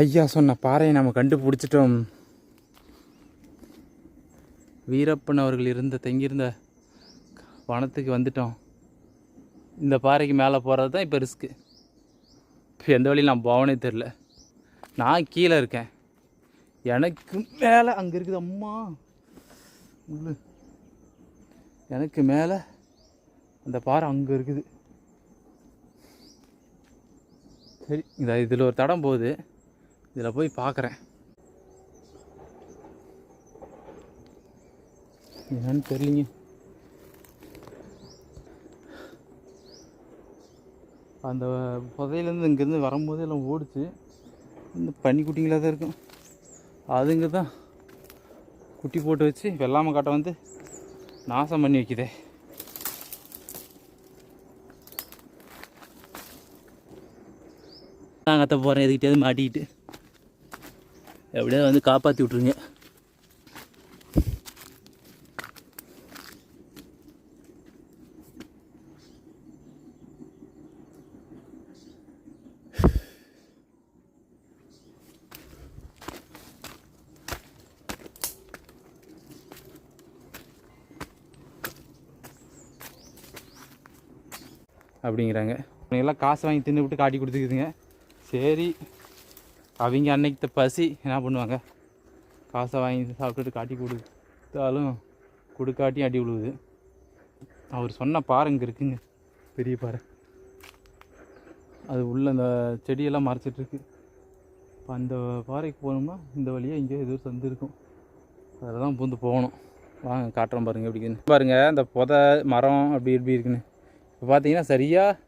ஐயா சொன்ன பாறையை நம்ம கண்டுபிடிச்சிட்டோம். வீரப்பன் அவர்கள் இருந்த தங்கியிருந்த வனத்துக்கு வந்துட்டோம். இந்த பாறைக்கு மேலே போகிறது தான் இப்போ ரிஸ்க்கு இப்போ எந்த வழியும் நான் போவனே தெரில நான் கீழே இருக்கேன். எனக்கு மேலே அங்கே இருக்குது அம்மா. உள்ளு. எனக்கு மேலே அந்த பாறை அங்கே இருக்குது. சரி இந்த இதில் ஒரு தடம் போகுது. இதில் போய் பார்க்குறேன். என்னன்னு தெரியலிங்க. அந்த புதையிலேருந்து இங்கேருந்து வரும்போது எல்லாம் ஓடுச்சு. இந்த பனிக்குட்டிங்களாக தான் இருக்கும். அதுங்க தான் குட்டி போட்டு வச்சு வெள்ளாமை காட்டை வந்து நாசம் பண்ணி வைக்குதே. நான் அத்தை போகிறேன் எதுக்கிட்டே மாட்டிக்கிட்டு. எப்படியாவது வந்து காப்பாற்றி விட்ருங்க அப்படிங்கிறாங்க. எல்லாம் காசு வாங்கி தின்னு விட்டு காட்டி கொடுத்துக்குதுங்க. சரி. அவங்க அன்னைக்கு பசி என்ன பண்ணுவாங்க? காசை வாங்கி சாப்பிட்டுட்டு காட்டி கொடுத்தாலும் கொடுக்காட்டியும் அடி விழுவுது. அவர் சொன்ன பாறை இங்கே இருக்குங்க. பெரிய பாறை. அது உள்ளே அந்த செடியெல்லாம் மறைச்சிட்ருக்கு இப்போ அந்த பாறைக்கு போகணும்னா இந்த வழியாக இங்கே எதுவும் சந்திருக்கும் சந்து இருக்கும். அதில் தான் பூந்து போகணும். வாங்க காட்டுறோம் பாருங்கள் எப்படி பாருங்கள் அந்த புதை மரம் அப்படி எப்படி இருக்குன்னு. இப்போ பார்த்தீங்கன்னா சரியாக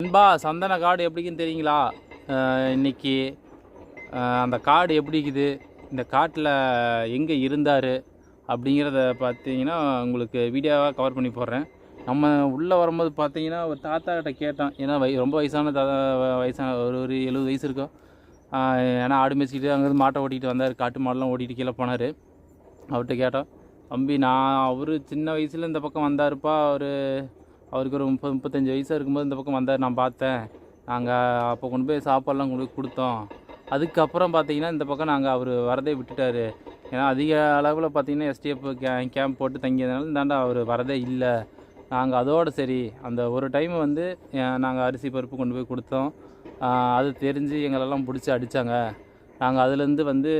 அன்பா சந்தன காடு எப்படிக்குன்னு தெரியுங்களா? இன்றைக்கி இன்னைக்கு அந்த காடு எப்படி இருக்குது? இந்த காட்டில் எங்கே இருந்தார்? அப்படிங்கிறத பார்த்தீங்கன்னா உங்களுக்கு வீடியோவாக கவர் பண்ணி போடுறேன். நம்ம உள்ளே வரும்போது பார்த்தீங்கன்னா ஒரு தாத்தா கிட்ட கேட்டோம் ஏன்னா வை ரொம்ப வயசான தாத்தா வயசான ஒரு ஒரு எழுபது வயசு இருக்கும். ஏன்னா ஆடு மேய்ச்சிக்கிட்டு அங்கேருந்து மாட்டை ஓட்டிகிட்டு வந்தார். காட்டு மாடெலாம் ஓட்டிகிட்டு கீழே போனார். அவர்கிட்ட கேட்டோம் தம்பி நான் அவர் சின்ன வயசில் இந்த பக்கம் வந்தாருப்பா. அவர் அவருக்கு ஒரு முப்பது முப்பத்தஞ்சு வயசாக இருக்கும்போது இந்த பக்கம் வந்தார். நான் பார்த்தேன். நாங்கள் அப்போ கொண்டு போய் சாப்பாடெலாம் கொண்டு போய் கொடுத்தோம். அதுக்கப்புறம் பார்த்தீங்கன்னா இந்த பக்கம் நாங்கள் அவர் வரதே விட்டுட்டார். ஏன்னா அதிக அளவில் பார்த்தீங்கன்னா எஸ்டிஎஃப் கே கேம்ப் போட்டு தங்கியதுனால இந்தாண்டா அவர் வரதே இல்லை. நாங்கள் அதோடு சரி அந்த ஒரு டைம் வந்து நாங்கள் அரிசி பருப்பு கொண்டு போய் கொடுத்தோம். அது தெரிஞ்சு எங்களெல்லாம் பிடிச்சி அடித்தாங்க நாங்கள் அதுலேருந்து வந்து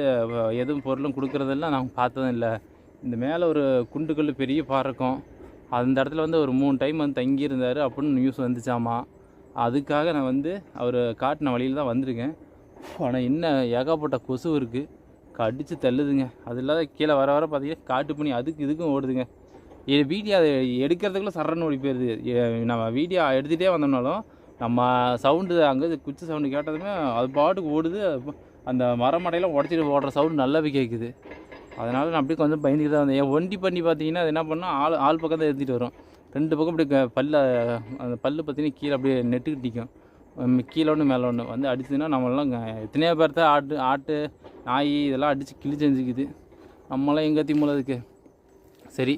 எதுவும் பொருளும் கொடுக்குறதெல்லாம் நாங்கள் பார்த்ததும் இல்லை. இந்த மேலே ஒரு குண்டுக்கல் பெரிய பாறை இருக்கும். அந்த இடத்துல வந்து ஒரு மூணு டைம் வந்து தங்கியிருந்தார். அப்படின்னு நியூஸ் வந்துச்சாமா. அதுக்காக நான் வந்து அவர் காட்டின வழியில் தான் வந்திருக்கேன். ஆனால் என்ன ஏகப்பட்ட கொசு இருக்குது கடித்து தள்ளுதுங்க. அது இல்லாத கீழே வர வர பார்த்தீங்கன்னா காட்டு பண்ணி அதுக்கு இதுக்கும் ஓடுதுங்க. இது வீடியோ அதை எடுக்கிறதுக்குள்ளே சரன்னு ஓடி போயிடுது நம்ம வீடியோ எடுத்துகிட்டே வந்தோம்னாலும் நம்ம சவுண்டு அங்கே குச்சி சவுண்டு கேட்டதுமே அது பாட்டுக்கு ஓடுது. அந்த மரமடையெல்லாம் உடச்சிட்டு ஓடுற சவுண்டு நல்லாவே கேட்குது அதனால் நான் அப்படியே கொஞ்சம் பயந்துக்கிட்டு தான் வந்தேன். என் ஒண்டி பண்ணி பார்த்தீங்கன்னா அது என்ன பண்ணால் ஆள் ஆள் பக்கம் தான் எடுத்துகிட்டு வரும். ரெண்டு பக்கம் அப்படி பல்ல அந்த பல்லு பார்த்தீங்கன்னா கீழே அப்படியே நெட்டுக்கு நிற்கும் கீழே ஒன்று மேலே ஒன்று வந்து அடிச்சதுன்னா நம்மளாம் எத்தனையோ பேர் தான் ஆட்டு ஆட்டு நாய் இதெல்லாம் அடித்து கிழி செஞ்சுக்குது. நம்மளாம் எங்கே திமுலதுக்கு சரி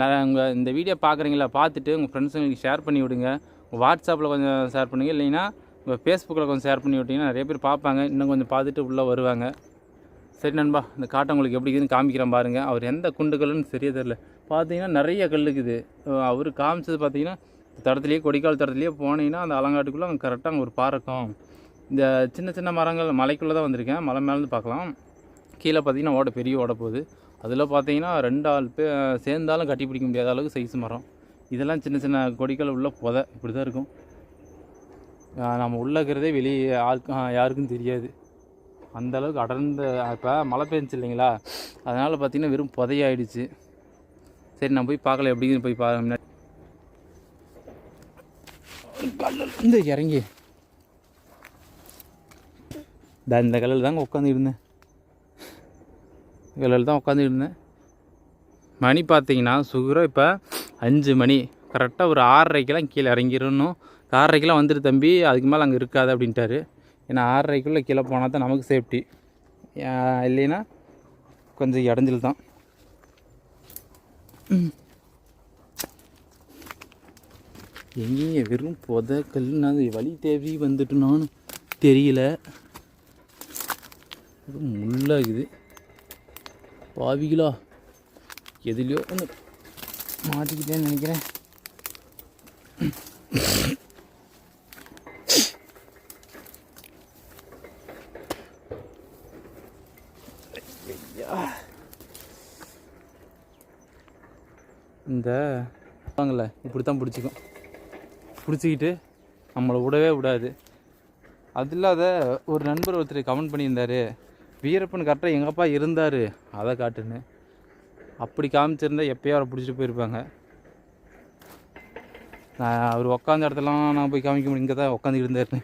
நிறையா நான் உங்கள் இந்த வீடியோ பார்க்குறீங்களா பார்த்துட்டு உங்கள் ஃப்ரெண்ட்ஸுங்களுக்கு ஷேர் பண்ணி விடுங்க. உங்கள் வாட்ஸ்அப்பில் கொஞ்சம் ஷேர் பண்ணுங்க. இல்லைன்னா உங்கள் ஃபேஸ்புக்கில் கொஞ்சம் ஷேர் பண்ணி விட்டிங்கன்னா நிறைய பேர் பார்ப்பாங்க. இன்னும் கொஞ்சம் பார்த்துட்டு உள்ளே வருவாங்க. சரி நண்பா இந்த காட்டை உங்களுக்கு எப்படி இருக்குதுன்னு காமிக்கிறேன் பாருங்கள் அவர் எந்த குண்டுகள்னு சரியா தெரில பார்த்தீங்கன்னா நிறைய கல் இருக்குது. அவர் காமிச்சது பார்த்தீங்கன்னா தடத்துலேயே கொடிக்கால் தடத்துலேயே போனீங்கன்னா அந்த அலங்காட்டுக்குள்ளே அங்கே கரெக்டாக அங்கே ஒரு பாறை இருக்கும். இந்த சின்ன சின்ன மரங்கள் மலைக்குள்ளே தான் வந்திருக்கேன். மலை மேலேருந்து பார்க்கலாம். கீழே பார்த்தீங்கன்னா ஓட பெரிய ஓட போகுது. அதில் பார்த்தீங்கன்னா ரெண்டு ஆள் பே சேர்ந்தாலும் கட்டி பிடிக்க முடியாத அளவுக்கு சைஸ் மரம். இதெல்லாம் சின்ன சின்ன கொடிக்கல் உள்ள புதை. இப்படி தான் இருக்கும் நம்ம உள்ளக்கிறதே இருக்கிறதே வெளியே ஆளுக்கும் யாருக்கும் தெரியாது. அந்த அளவுக்கு அடர்ந்த இப்போ மழை பெஞ்சிச்சு இல்லைங்களா? அதனால் பார்த்தீங்கன்னா வெறும் புதையாயிடுச்சு. சரி நான் போய் பார்க்கல. எப்படின்னு போய் பா இந்த இறங்கி. இந்த இந்த கல்லில் தாங்க உட்காந்துருந்தேன் கல்லில் தான் உட்காந்துருந்தேன் மணி பார்த்தீங்கன்னா சுகரம் இப்போ அஞ்சு மணி. கரெக்டாக ஒரு ஆறரைக்கெலாம் கீழே இறங்கிடணும். ஆறரைக்கெலாம் வந்துட்டு தம்பி அதுக்கு மேலே அங்கே இருக்காது அப்படின்ட்டாரு. ஏன்னா ஆறரைக்குள்ளே கீழே போனால் தான் நமக்கு சேஃப்டி இல்லைன்னா கொஞ்சம் இடைஞ்சல் தான். எங்கேயும் வெறும் புத நான் வழி தேவி வந்துட்டுனான்னு தெரியல. முள்ளாகுது பாவிகளா எதுலையோ ஒன்று மாட்டிக்கிட்டேன்னு நினைக்கிறேன். இந்த வாங்கல இப்படி தான் பிடிச்சிக்கும். பிடிச்சிக்கிட்டு நம்மளை விடவே விடாது. அது இல்லாத ஒரு நண்பர் ஒருத்தர் கமெண்ட் பண்ணியிருந்தார் வீரப்பன் கரெக்டாக எங்கள் அப்பா இருந்தார்? அதை காட்டுன்னு. அப்படி காமிச்சிருந்தா எப்போயோ அவரை பிடிச்சிட்டு போயிருப்பாங்க. நான் அவர் உட்காந்த இடத்துலலாம் நான் போய் காமிக்க முடியும். இங்கே தான் உட்காந்து இருந்தாருன்னு.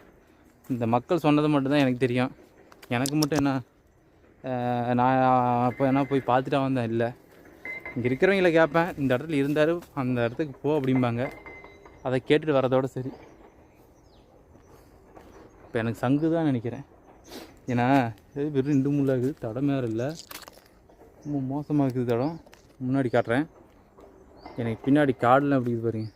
இந்த மக்கள் சொன்னது மட்டும்தான் எனக்கு தெரியும். எனக்கு மட்டும் என்ன நான் அப்போ என்ன போய் பார்த்துட்டா வந்தேன் இல்லை. இங்கே இருக்கிறவங்கள கேட்பேன் இந்த இடத்துல இருந்தார் அந்த இடத்துக்கு போ அப்படிம்பாங்க. அதை கேட்டுட்டு வரதோடு சரி. இப்போ எனக்கு சங்கு தான் நினைக்கிறேன். ஏன்னா இது வெறும் ரெண்டு முள்ளாக இருக்குது தடம் வேறு இல்லை. ரொம்ப மோசமாக இருக்குது தடம். முன்னாடி காட்டுறேன். எனக்கு பின்னாடி காடெலாம் எப்படி இருக்குது பாருங்க.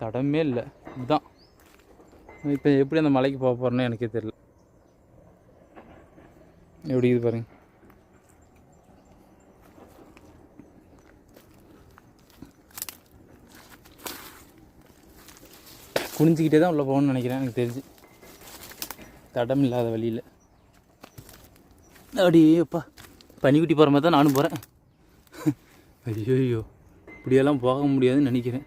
தடமே இல்லை. இதுதான். இப்போ எப்படி அந்த மலைக்கு போக போகிறேன்னு எனக்கே தெரியல. எப்படி இது பாருங்க. குனிஞ்சிக்கிட்டே தான் உள்ளே போகணும்னு நினைக்கிறேன் எனக்கு தெரிஞ்சு. தடம் இல்லாத வழியில். அப்படியே அப்பா. பனிக்குட்டி போகிற மாதிரி தான் நானும் போகிறேன் ஐயோ ஐயோ இப்படியெல்லாம் போக முடியாதுன்னு நினைக்கிறேன்.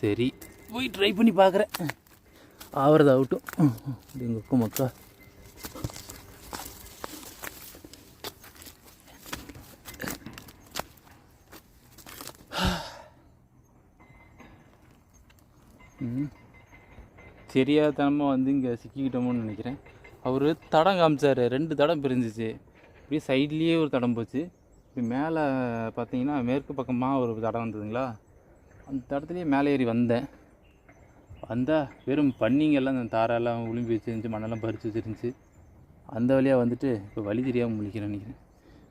சரி. போய் ட்ரை பண்ணி பார்க்குறேன். ஆவறது ஆகட்டும். எங்கள் அக்கா மக்கா? தெரியாதனமாக வந்து இங்கே சிக்கிக்கிட்டோமோன்னு நினைக்கிறேன். அவர் தடம் காமிச்சார். ரெண்டு தடம் பிரிஞ்சிச்சு. அப்படியே சைட்லேயே ஒரு தடம் போச்சு. இப்படி மேலே பார்த்தீங்கன்னா மேற்கு பக்கமாக ஒரு தடம் வந்ததுங்களா? அந்த தடத்துலேயே மேலே ஏறி வந்தேன். வந்தால் வெறும் பன்னிங்கெல்லாம் அந்த தாரெல்லாம் உளும்பி வச்சிருந்துச்சு மண்ணெல்லாம் பறித்து வச்சிருந்துச்சு. அந்த வழியாக வந்துட்டு இப்போ வழி தெரியாமல் முழிக்கிறேன் நினைக்கிறேன்.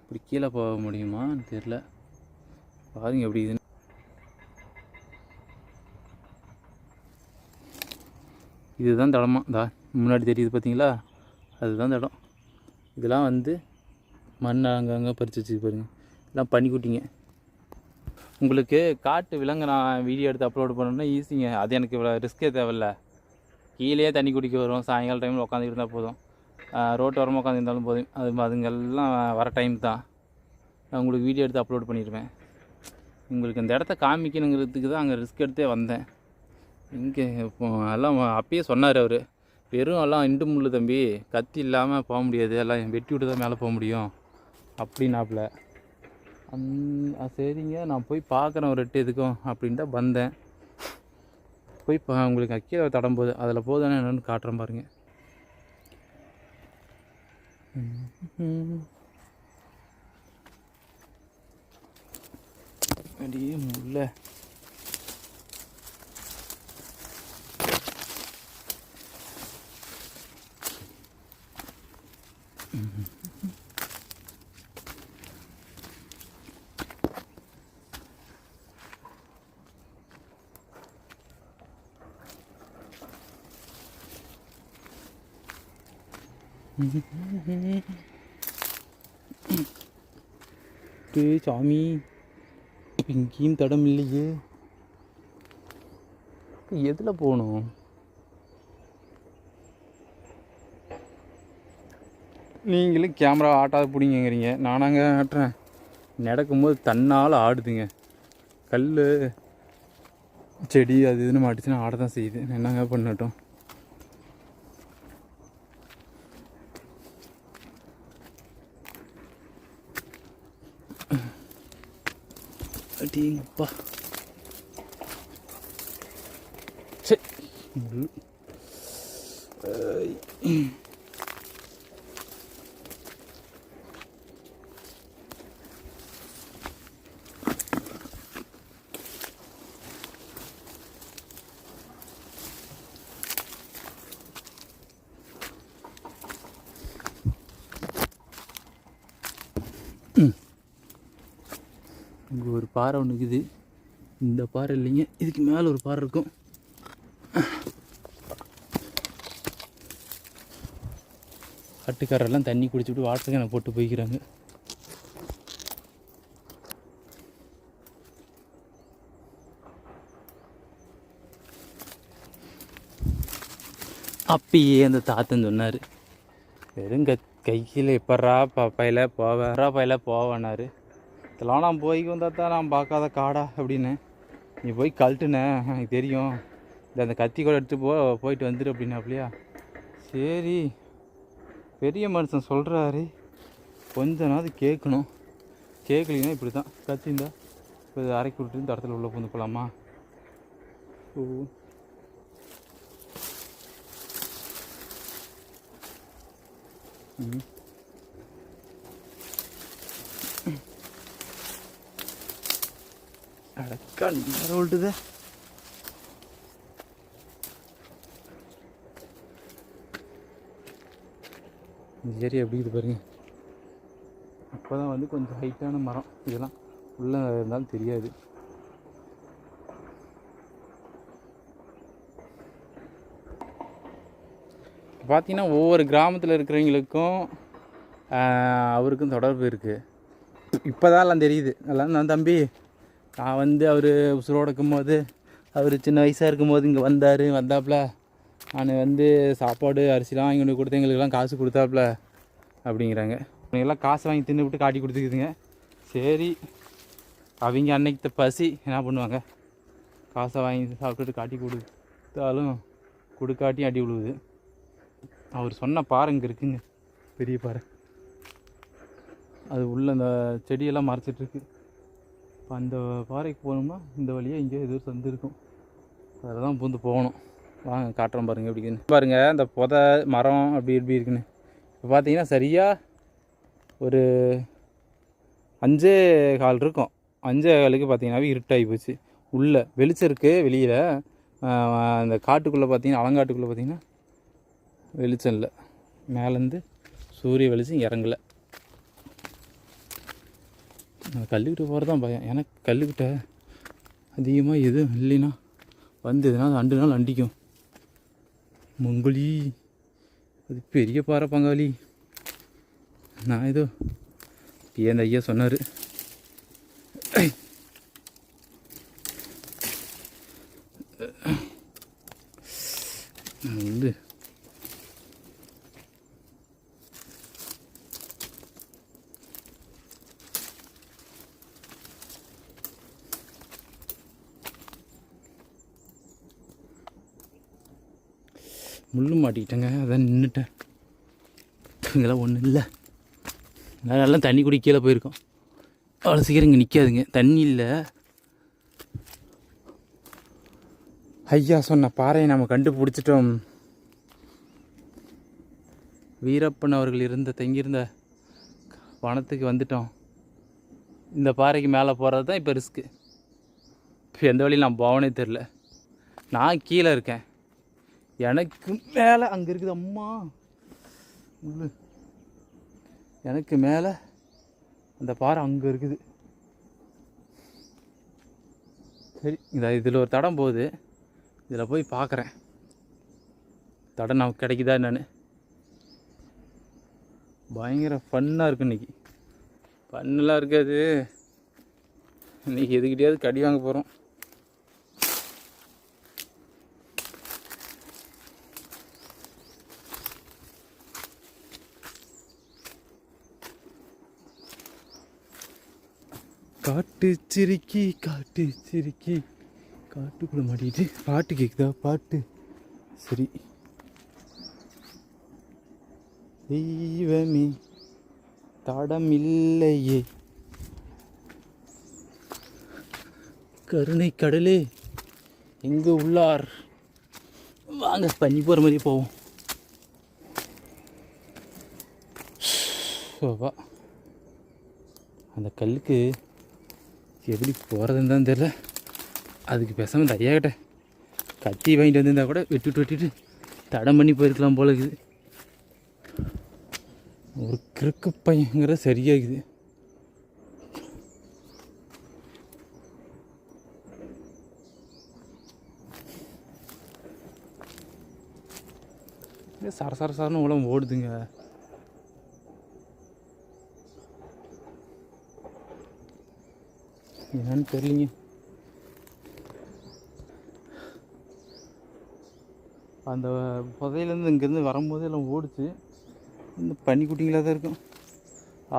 இப்படி கீழே போக முடியுமான்னு தெரில பாருங்க எப்படி இதுன்னு இதுதான் தடமா. தா முன்னாடி தெரியுது பார்த்தீங்களா அதுதான் தடம். இதெல்லாம் வந்து மண் அங்கங்கே பறித்து வச்சு பாருங்கள் இதெல்லாம் பண்ணிக்கூட்டிங்க உங்களுக்கு காட்டு விலங்கு நான் வீடியோ எடுத்து அப்லோட் பண்ணணும்னா ஈஸிங்க அது எனக்கு இவ்வளோ ரிஸ்க்கே தேவையில்ல. கீழே தண்ணி குடிக்க வரும். சாயங்காலம் டைமில் உட்காந்துக்கிட்டு இருந்தால் போதும். ரோட்டு ஓரமாக உட்காந்துருந்தாலும் போதும். அது அதுங்கெல்லாம் வர டைம் தான். நான் உங்களுக்கு வீடியோ எடுத்து அப்லோட் பண்ணிடுவேன் உங்களுக்கு இந்த இடத்த காமிக்கணுங்கிறதுக்கு தான் அங்கே ரிஸ்க் எடுத்தே வந்தேன். இங்கே இப்போ எல்லாம் அப்பயே சொன்னார் அவர் வெறும் எல்லாம் இண்டு முள்ளு தம்பி கத்தி இல்லாமல் போக முடியாது எல்லாம் வெட்டி விட்டு தான் மேலே போக முடியும் அப்படின்னாப்புல. அந் சரிங்க நான் போய் பார்க்குறேன் ஒரு எட்டு எதுக்கும் அப்படின்ட்டு வந்தேன். போய் பா உங்களுக்கு அக்கீழே தடம் போகுது அதில் போதுன்னு என்னென்னு காட்டுறேன் பாருங்க. அடியே முல்லை சாமி எங்கேயும் தடம் இல்லையே. எதில் போகணும்? நீங்களும் கேமரா ஆட்டாத பிடிங்கிறீங்க நானாங்க ஆட்டுறேன். நடக்கும்போது தன்னால் ஆடுதுங்க. கல் செடி அது இதுன்னு மாட்டுச்சுன்னா ஆட தான் செய்யுது. என்னங்க பண்ணட்டும். அடேங்கப்பா. சரி பாறை ஒன்று இருக்குது. இந்த பாறை இல்லைங்க. இதுக்கு மேலே ஒரு பாறை இருக்கும். ஆட்டுக்காரெல்லாம் தண்ணி குடிச்சுட்டு வாட்டர் கேனை போட்டு போய்க்கிறாங்க. அப்பயே அந்த தாத்தன் சொன்னார் வெறும் க கையில் எப்பட்றா பையில போவேன் பையில போவேன்னாரு. இதெல்லாம் நான் போய் வந்தால் தான் நான் பார்க்காத காடா அப்படின்னு. நீ போய் கழட்டுனேன் எனக்கு தெரியும். இந்த அந்த கத்தி கூட எடுத்து போ போயிட்டு வந்துடு அப்படின்னாப்லையா? சரி. பெரிய மனுஷன் சொல்கிறாரு கொஞ்ச நாள் கேட்கணும். கேட்கலின்னா இப்படி தான் கத்திந்தா இப்போ இதை அரைக்கி விட்டு இந்த இடத்துல உள்ளே பூந்து போகலாமா ஓ. ம். ஓல்ட்டுதே இந்த ஏரியா எப்படி இது பாருங்க. அப்போ தான் வந்து கொஞ்சம் ஹைட்டான மரம். இதெல்லாம் உள்ளே இருந்தாலும் தெரியாது. பார்த்தீங்கன்னா ஒவ்வொரு கிராமத்தில் இருக்கிறவங்களுக்கும் அவருக்கும் தொடர்பு இருக்குது இப்போ தான் எல்லாம் தெரியுது. எல்லாம் நான் தம்பி நான் வந்து அவர் உசுரோடு இருக்கும்போது அவர் சின்ன வயசாக இருக்கும்போது இங்கே வந்தார். வந்தாப்புல நான் வந்து சாப்பாடு அரிசிலாம் வாங்கி கொண்டு கொடுத்து எங்களுக்கெல்லாம் காசு கொடுத்தாப்புல அப்படிங்கிறாங்க. எல்லாம் காசு வாங்கி தின்னுவிட்டு காட்டி கொடுத்துக்குதுங்க. சரி அவங்க அன்னைக்கு பசி என்ன பண்ணுவாங்க? காசை வாங்கி சாப்பிட்டுட்டு காட்டி கொடுத்தாலும் கொடுக்காட்டி அடி விழுவுது. அவர் சொன்ன பாறை இங்கே இருக்குங்க. பெரிய பாறை. அது உள்ள அந்த செடியெல்லாம் மறைச்சிட்ருக்கு இப்போ அந்த பாறைக்கு போகணும்னா இந்த வழியாக இங்கே எதுவும் சந்து இருக்கும் அதில் தான் பூந்து போகணும். வாங்க காட்டுறோம் பாருங்க எப்படி பாருங்கள் அந்த புதை மரம் அப்படி எப்படி இருக்குன்னு. இப்போ பார்த்தீங்கன்னா சரியாக ஒரு அஞ்சே கால் இருக்கும். அஞ்சே காலுக்கு பார்த்தீங்கன்னாவே இருட்டாகி போச்சு. உள்ளே வெளிச்சம் இருக்குது வெளியில். அந்த காட்டுக்குள்ளே பார்த்தீங்கன்னா அலங்காட்டுக்குள்ளே பார்த்தீங்கன்னா வெளிச்சம் இல்லை. மேலேருந்து சூரிய வெளிச்சம் இறங்கல. நான் கல்லுக்கிட்ட போகிறது தான் பயம். எனக்கு கல்லுக்கிட்ட அதிகமாக எதுவும் இல்லைன்னா வந்து அது அண்டு நாள் அண்டிக்கும். மொங்கலி அது பெரிய பாறை பங்காளி. நான் ஏதோ இப்பயே அந்த ஐயா சொன்னார். ஒன்றும் இல்லை. நல்லா நல்லா தண்ணி குடி கீழே போயிருக்கோம். அவ்வளோ சீக்கிரம் இங்கே நிற்காதுங்க தண்ணி இல்லை. ஐயா சொன்ன பாறையை நம்ம கண்டுபிடிச்சிட்டோம். வீரப்பன் அவர்கள் இருந்த தங்கியிருந்த வனத்துக்கு வந்துட்டோம். இந்த பாறைக்கு மேலே போகிறது தான் இப்போ ரிஸ்க்கு இப்போ எந்த வழியில் நான் போவனே தெரில நான் கீழே இருக்கேன். எனக்கு மேலே அங்கே இருக்குது அம்மா உள்ள. எனக்கு மேலே அந்த பாறை அங்கே இருக்குது. சரி இந்த இதில் ஒரு தடம் போகுது. இதில் போய் பார்க்குறேன் தடம் நமக்கு கிடைக்குதா என்னன்னு. பயங்கர ஃபன்னாக இருக்குது இன்னைக்கு. ஃபன்னெலாம் இருக்காது. இன்னைக்கு எதுக்கிட்டையாவது கடி வாங்க போகிறோம் காட்டு சிரிக்கி காட்டு சிரிக்கி. காட்டுக்குள்ள மாட்டிக்கிட்டு பாட்டு கேட்குதா பாட்டு. சரி. தெய்வமே தடம் இல்லையே கருணை கடலே எங்கு உள்ளார்? வாங்க பண்ணி போகிற மாதிரி போவோம். சோபா அந்த கல்லுக்கு எப்படி போகிறதுன்னு தான் தெரில அதுக்கு பேசாமல் இந்த கத்தி வாங்கிட்டு வந்திருந்தா கூட வெட்டிட்டு வெட்டிட்டு தடம் பண்ணி போயிருக்கலாம் போல இருக்குது. ஒரு கிறுக்கு பையங்கிற சரியாகுது சர சர சரன்னு உலகம் ஓடுதுங்க. என்னன்னு தெரியலிங்க. அந்த புதையிலேருந்து இங்கேருந்து வரும்போது எல்லாம் ஓடுச்சு. இந்த பனிக்குட்டிங்களாக தான் இருக்கும்.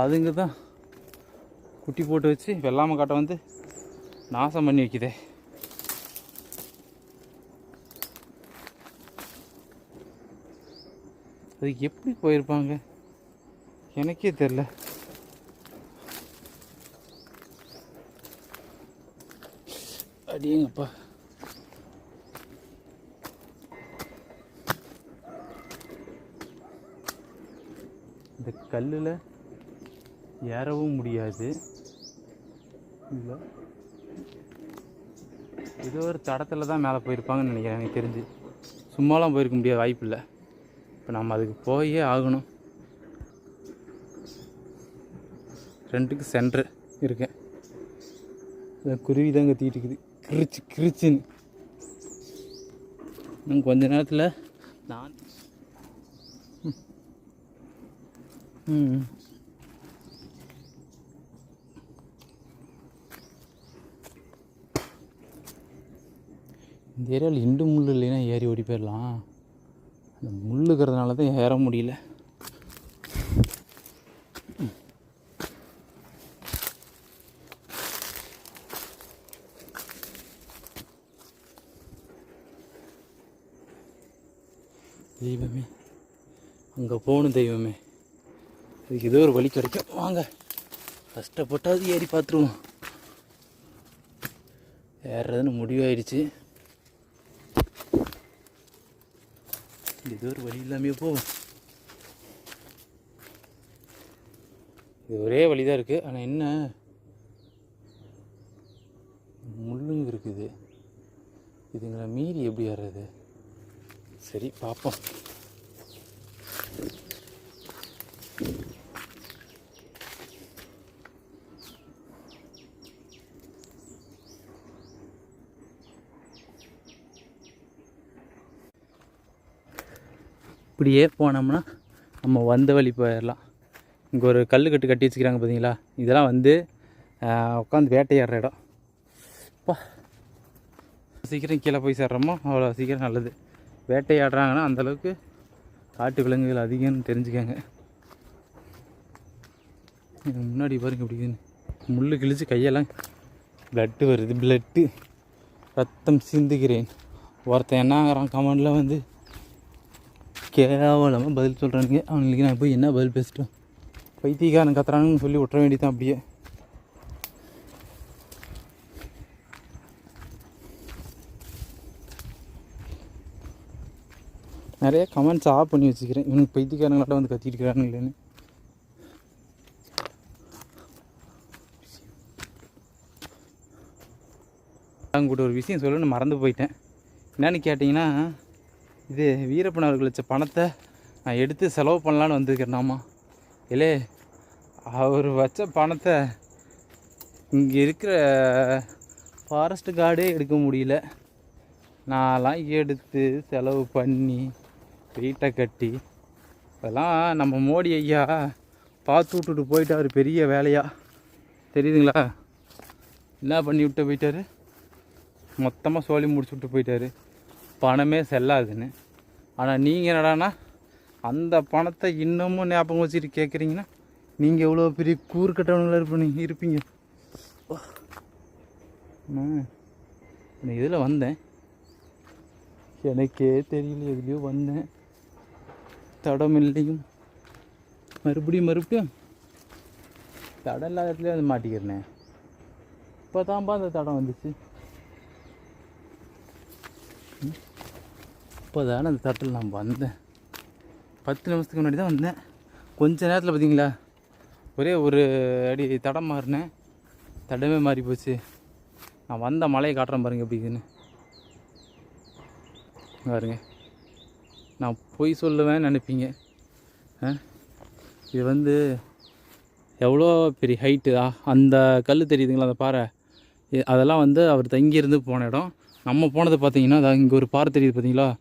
அதுங்க தான் குட்டி போட்டு வச்சு வெள்ளாமை காட்டை வந்து நாசம் பண்ணி வைக்குதே. அதுக்கு எப்படி போயிருப்பாங்க? எனக்கே தெரில அடியேங்கப்பா இந்த கல்லில் ஏறவும் முடியாது. இல்லை. ஏதோ ஒரு தடத்தில் தான் மேலே போயிருப்பாங்கன்னு நினைக்கிறேன் எனக்கு தெரிஞ்சு. சும்மாலாம் போயிருக்க முடியாது வாய்ப்பு இல்லை. இப்போ நம்ம அதுக்கு போயே ஆகணும். ரெண்டுக்கு சென்ட்ரு இருக்கேன் குருவி தான் கத்திட்டு இருக்குது கிரிச்சு கிரிச்சுன்னு. இன்னும் கொஞ்ச நேரத்தில் நான் ம். இந்த ஏரியாவில் இண்டு முள் இல்லைன்னா ஏறி ஓடி போயிடலாம். அந்த முள்ளுக்கிறதுனால தான் ஏற முடியல தெய்வமே அங்கே போகணும் தெய்வமே. அதுக்கு ஏதோ ஒரு வழி கிடைக்கும். வாங்க. கஷ்டப்பட்டாவது ஏறி பார்த்துருவோம். ஏறுறதுன்னு முடிவாயிடுச்சு. ஏதோ ஒரு வழி இல்லாமையே போவோம். இது ஒரே வழி தான் இருக்குது ஆனால் என்ன? முள்ளுங்க இருக்குது. இதுங்களை மீறி எப்படி ஏறுறது? சரி பார்ப்போம். இப்படியே போனோம்னா நம்ம வந்த வழி போயிடலாம். இங்கே ஒரு கல் கட்டு கட்டி வச்சுக்கிறாங்க பார்த்தீங்களா இதெல்லாம் வந்து உட்காந்து வேட்டையாடுற இடம். அப்பா சீக்கிரம் கீழே போய் சேர்றோமோ? அவ்வளோ சீக்கிரம் நல்லது. வேட்டையாடுறாங்கன்னா அந்தளவுக்கு காட்டு விலங்குகள் அதிகம்னு தெரிஞ்சுக்கங்க. எனக்கு முன்னாடி பாருங்க இப்படி முள் முள்ளு கிழிச்சு கையெல்லாம் பிளட்டு வருது பிளட்டு ரத்தம் சிந்துகிறேன். ஒருத்தன் என்னங்கிறான் கமெண்டில் வந்து கேவலமாக பதில் சொல்கிறானுங்க அவனுக்கு நான் போய் என்ன பதில் பேசிட்டோம்? பைத்தியக்காரன் கத்துறானுன்னு சொல்லி விட்டுற வேண்டியதான் அப்படியே. நிறைய கமெண்ட்ஸ் ஆஃப் பண்ணி வச்சுக்கிறேன். இவனுக்கு பைத்தியக்காரங்களாட்ட வந்து கத்திட்டு இருக்கிறானுங்களேன்னு கூட ஒரு விஷயம் சொல்லணும்னு மறந்து போயிட்டேன். என்னன்னு கேட்டிங்கன்னா இது வீரப்பன் அவர்கள் வச்ச பணத்தை நான் எடுத்து செலவு பண்ணலான்னு வந்திருக்கிறேனாமா இல்லே அவர் வச்ச பணத்தை இங்கே இருக்கிற ஃபாரஸ்ட் கார்டே எடுக்க முடியல. நான்லாம் எடுத்து செலவு பண்ணி வீட்டை கட்டி அதெல்லாம் நம்ம மோடி ஐயா பார்த்து விட்டுட்டு போயிட்டாரு பெரிய வேலையாக தெரியுதுங்களா? என்ன பண்ணி விட்டு போயிட்டாரு? மொத்தமாக சோழி முடிச்சு விட்டு போயிட்டாரு. பணமே செல்லாதுன்னு. ஆனால் நீங்கள் என்னடான்னா அந்த பணத்தை இன்னமும் ஞாபகம் வச்சுட்டு கேட்குறீங்கன்னா நீங்கள் எவ்வளோ பெரிய கூறுக்கட்டவங்களாக இருப்பீங்க இருப்பீங்க. நான் இதில் வந்தேன். எனக்கே தெரியல எதுலேயோ வந்தேன். தடம் இல்லையும் மறுபடியும் மறுபடியும் தடம் இல்லாத இடத்துல வந்து மாட்டிக்கிறனே. இப்போ தான்ப்பா அந்த தடம் வந்துச்சு. இப்போ தானே அந்த தட்டில் நான் வந்தேன். பத்து நிமிஷத்துக்கு முன்னாடி தான் வந்தேன். கொஞ்ச நேரத்தில் பார்த்தீங்களா ஒரே ஒரு அடி தடம் மாறினேன். தடமே மாறி போச்சு. நான் வந்த மலையை காட்டுறேன் பாருங்க எப்படி இருக்குன்னு பாருங்க. நான் பொய் சொல்லுவேன் நினைப்பீங்க. ஆ? இது வந்து எவ்வளோ பெரிய ஹைட்டு அந்த கல் தெரியுதுங்களா? அந்த பாறை. அதெல்லாம் வந்து அவர் தங்கியிருந்து போன இடம். நம்ம போனது பார்த்தீங்கன்னா இங்கே ஒரு பாறை தெரியுது பார்த்தீங்களா?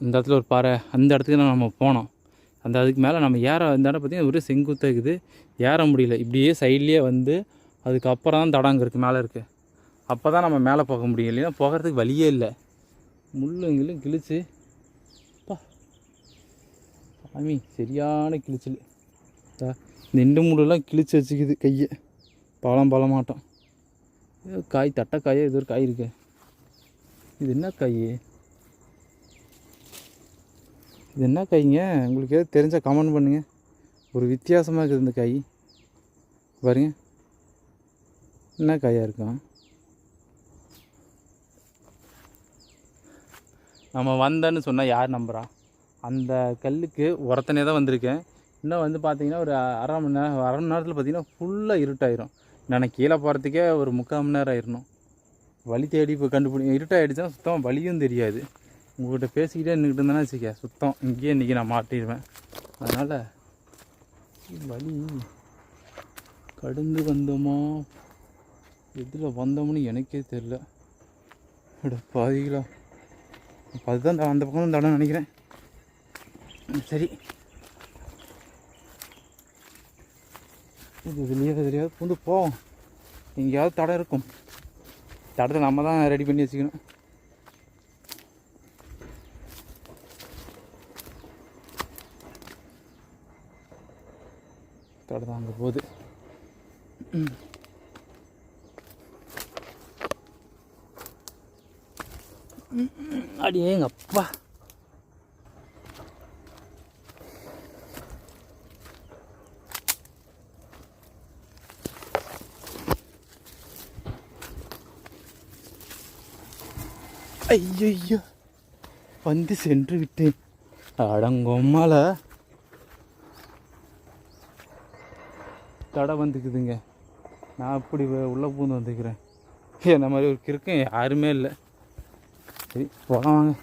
இந்த இடத்துல ஒரு பாறை. அந்த இடத்துக்கு தான் நம்ம போனோம். அந்த அதுக்கு மேலே நம்ம ஏற இந்த இடம் பார்த்தீங்கன்னா ஒரே செங்குத்தாக இருக்குது. ஏற முடியல. இப்படியே சைட்லேயே வந்து அதுக்கப்புறம் தான் தடம் அங்கே இருக்குது மேலே இருக்குது அப்போ தான் நம்ம மேலே போக முடியும். இல்லைன்னா போகிறதுக்கு வழியே இல்லை. முள்ளும் கிழிச்சு சாமி சரியான கிழிச்சல். நெண்டு மூடெல்லாம் முள்ளெல்லாம் கிழிச்சு வச்சுக்குது கையை. பழம் பழமாட்டோம். ஏதோ காய் தட்டைக்காயே ஏதோ ஒரு காய் இருக்கு. இது என்ன காய்? இது என்ன காய்ங்க? உங்களுக்கு ஏதோ தெரிஞ்சால் கமெண்ட் பண்ணுங்கள் ஒரு வித்தியாசமாக இருக்குது இந்த காய். பாருங்க. என்ன காயாக இருக்கும் நம்ம வந்தேன்னு சொன்னால் யார் நம்புறா? அந்த கல்லுக்கு உரத்தனே தான் வந்திருக்கேன். இன்னும் வந்து பார்த்தீங்கன்னா ஒரு அரை மணி நேரம் அரை மணி நேரத்தில் பார்த்தீங்கன்னா ஃபுல்லாக இருட்டாயிரும். நான் கீழே போகிறதுக்கே ஒரு முக்கால் மணி நேரம் ஆயிடணும் வழி தேடி இப்போ கண்டுபிடி இருட்டாயிடுச்சுன்னா சுத்தம் வழியும் தெரியாது. உங்கள்கிட்ட பேசிக்கிட்டே நின்றுட்டு இருந்தேன்னா வச்சுக்க சுத்தம். இங்கேயே இன்றைக்கி நான் மாட்டிடுவேன் அதனால் வழி கடந்து வந்தோமா? எதில் வந்தோம்னு எனக்கே தெரில பாதிக்கலாம் அப்போ அதுதான் அந்த பக்கம் தான் தடம் நினைக்கிறேன். சரி. இது இதுலேயே தெரியாது பூந்து போவோம் எங்கேயாவது தடை இருக்கும். தடத்தை நம்ம தான் ரெடி பண்ணி வச்சுக்கணும். தடை தான் அங்கே போகுது. அடியே எங்கள் அப்பா ஐயோ வந்து சென்று விட்டேன். அடங்கொம்மால தடை வந்துக்குதுங்க. நான் அப்படி உள்ளே பூந்து வந்துக்கிறேன். என்ன மாதிரி ஒரு கிறுக்கம் யாருமே இல்லை. சரி போகலாம் வாங்க.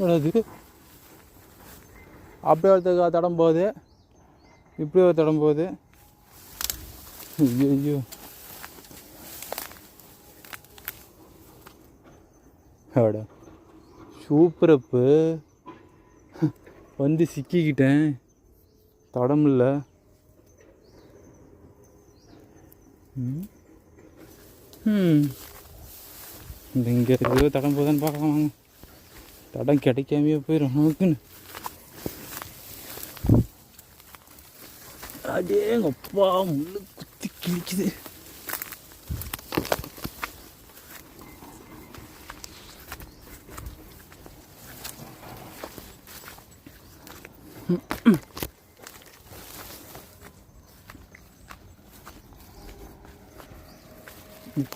என்னது? அப்படியே ஒரு தடம் போகுது. இப்படி ஒரு தடம் போகுது. ஐயோ அட. சூப்பரப்பு. வந்து சிக்கிக்கிட்டேன். தடமில்ல இந்த இங்கே இருக்கிற தடம் போதான்னு பார்க்கலாம் வாங்க. தடம் கிடைக்காமையே போயிடும் நமக்குன்னு. அடேங்கப்பா முள்ளு குத்தி கிழிக்குது.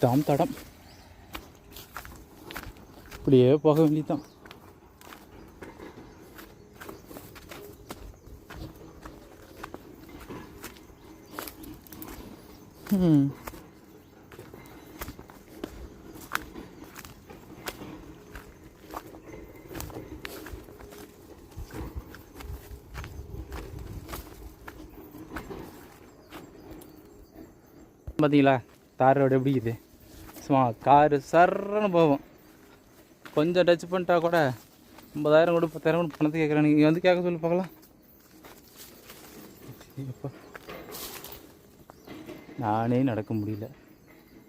தடம் தடம். இப்படியே போக வேண்டியதுதான். ம் பார்த்தீங்களா தார் எப்படி இருக்குது? சும்மா காரு சர்றன்னு போகும் கொஞ்சம் டச் பண்ணிட்டா கூட ஐம்பதாயிரம் கூட பத்தாயிரம் கூட பணத்தை கேட்குறேன். நீங்கள் வந்து கேட்க சொல்லி பார்க்கலாம். நானே நடக்க முடியல.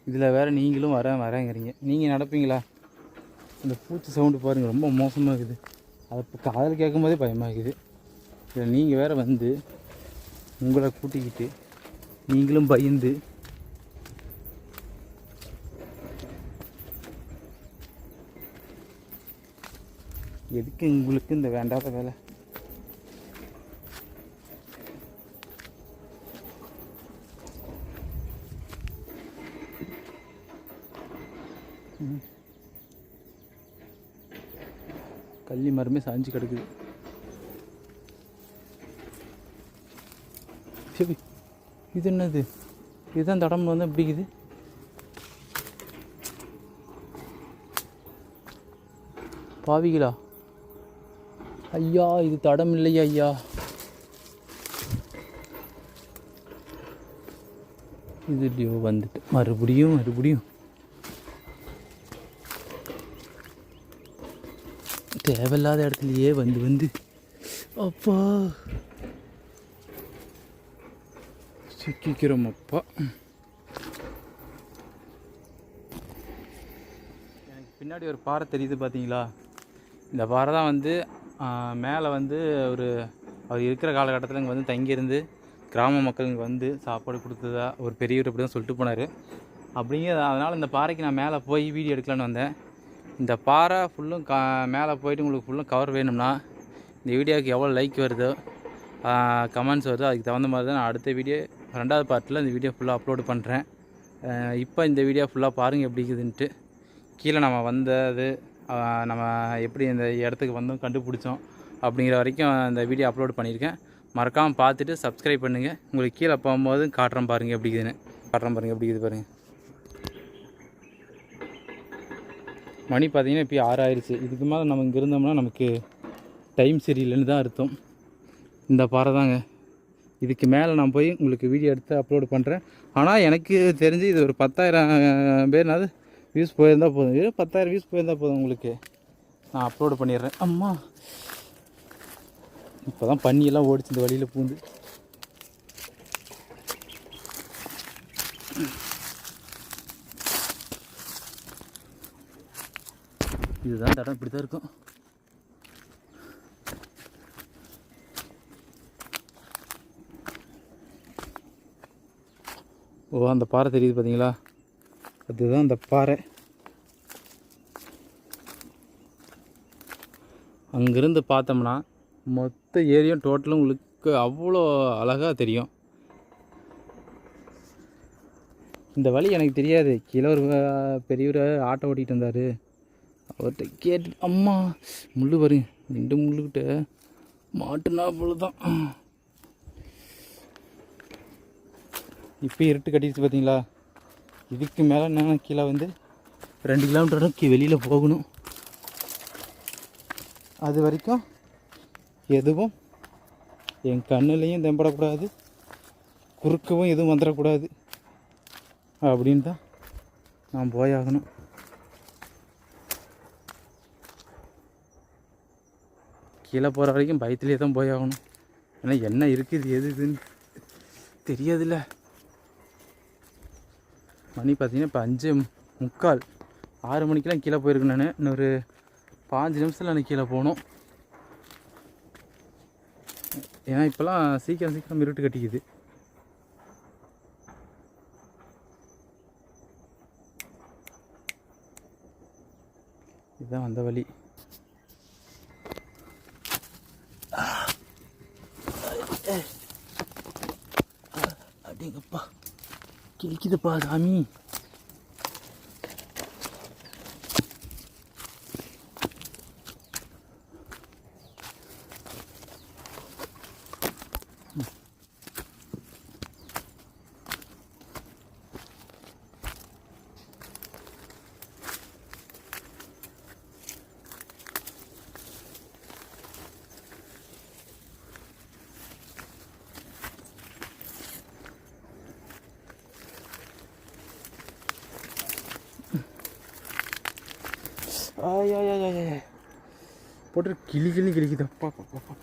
இதில் வேறு நீங்களும் வரேன் வரேங்கிறீங்க. நீங்கள் நடப்பீங்களா? இந்த பூச்சி சவுண்டு பாருங்கள் ரொம்ப மோசமாக இருக்குது. அதை இப்போ காதில் கேட்கும்போதே பயமாக இருக்குது. இதில் நீங்கள் வேறு வந்து உங்களை கூட்டிக்கிட்டு நீங்களும் பயந்து எதுக்கு உங்களுக்கு இந்த வேண்டாத வேலை? கள்ளி மரமே சாஞ்சு கிடக்குது. சரி இது என்னது? இதுதான் தடம் வந்து பிடிக்குது பாவிகளா? ஐயா இது தடம் இல்லையா ஐயா. இது இல்லையோ வந்துட்டு. மறுபடியும் மறுபடியும். தேவையில்லாத இடத்துலையே வந்து வந்து. அப்பா. சிக்கிக்கிறோம் அப்பா. எனக்கு பின்னாடி ஒரு பாறை தெரியுது பார்த்தீங்களா இந்த பாறை தான் வந்து மேலே வந்து ஒரு அவர் இருக்கிற காலகட்டத்தில் இங்கே வந்து தங்கியிருந்து கிராம மக்கள் இங்கே வந்து சாப்பாடு கொடுத்ததா ஒரு பெரியவர் அப்படி தான் சொல்லிட்டு போனார். அப்படிங்கிற அதனால் இந்த பாறைக்கு நான் மேலே போய் வீடியோ எடுக்கலான்னு வந்தேன். இந்த பாறை ஃபுல்லும் கா மேலே போயிட்டு உங்களுக்கு ஃபுல்லும் கவர் வேணும்னா இந்த வீடியோவுக்கு எவ்வளோ லைக் வருதோ கமெண்ட்ஸ் வருதோ அதுக்கு தகுந்த மாதிரி தான் நான் அடுத்த வீடியோ ரெண்டாவது பார்ட்டில் இந்த வீடியோ ஃபுல்லாக அப்லோடு பண்ணுறேன் இப்போ இந்த வீடியோ ஃபுல்லாக பாருங்கள் எப்படி இருக்குதுன்ட்டு. கீழே நம்ம வந்தது நம்ம எப்படி இந்த இடத்துக்கு வந்தோம் கண்டுபிடிச்சோம் அப்படிங்கிற வரைக்கும் இந்த வீடியோ அப்லோட் பண்ணியிருக்கேன். மறக்காமல் பார்த்துட்டு சப்ஸ்கிரைப் பண்ணுங்கள் உங்களுக்கு கீழே போகும்போது காட்டுறேன் பாருங்கள் எப்படி இருக்குதுன்னு. காட்டுறேன் பாருங்கள் எப்படி இருக்குது பாருங்கள் மணி பார்த்தீங்கன்னா இப்போ ஆறு ஆயிடுச்சு இதுக்கு மேலே நம்ம இங்கே இருந்தோம்னா நமக்கு டைம் சரியில்லைன்னு தான் அர்த்தம். இந்த பாறை தாங்க. இதுக்கு மேலே நான் போய் உங்களுக்கு வீடியோ எடுத்து அப்லோட் பண்ணுறேன் ஆனால் எனக்கு தெரிஞ்சு இது ஒரு பத்தாயிரம் பேர்னாவது வியூஸ் போயிருந்தால் போதும். வெறும் பத்தாயிரம் வியூஸ் போயிருந்தால் போதும் உங்களுக்கு. நான் அப்லோடு பண்ணிடுறேன். அம்மா. இப்போ தான் பண்ணியெல்லாம் ஓடிச்சு இந்த வழியில் பூந்து. இதுதான் தடம். இப்படி தான் இருக்கும். ஓ அந்த பாறை தெரியுது பார்த்தீங்களா அதுதான் அந்த பாறை. அங்கேருந்து பார்த்தோம்னா மொத்த ஏரியும் டோட்டலும் உங்களுக்கு அவ்வளோ அழகாக தெரியும். இந்த வழி எனக்கு தெரியாது. கீழே ஒரு பெரியவர் ஆட்டோ ஓட்டிகிட்டு இருந்தார். அவர்கிட்ட கேட்டு அம்மா முள்ளு பாரு. ரெண்டு முள்ளுக்கிட்ட மாட்டுனா தான் இப்போ இருட்டு கட்டிடுச்சு பார்த்தீங்களா இதுக்கு மேலே நான் கீழே வந்து ரெண்டு கிலோமீட்டருக்கு வெளியில் போகணும். அது வரைக்கும் எதுவும் என் கண்ணுலேயும் தெம்படக்கூடாது குறுக்கவும் எதுவும் வந்துடக்கூடாது அப்படின்னு தான் நான் போயாகணும் கீழே போகிற வரைக்கும் பயத்துலேயே தான் போயாகணும் ஏன்னா என்ன இருக்குது எது இதுன்னு தெரியாதுல்ல. மணி பார்த்தீங்கன்னா இப்போ அஞ்சு முக்கால். ஆறு மணிக்கெலாம் கீழே போயிருக்கேன் நான். இன்னொரு பாஞ்சு நிமிஷத்தில் நான் கீழே போகணும். ஏன்னா இப்போலாம் சீக்கிரம் சீக்கிரம் இருட்டு கட்டிக்குது. இதுதான் வந்த வழி. きでバダミー。கிளி கிளி கிளிக்குதா பாப்பா பாப்பா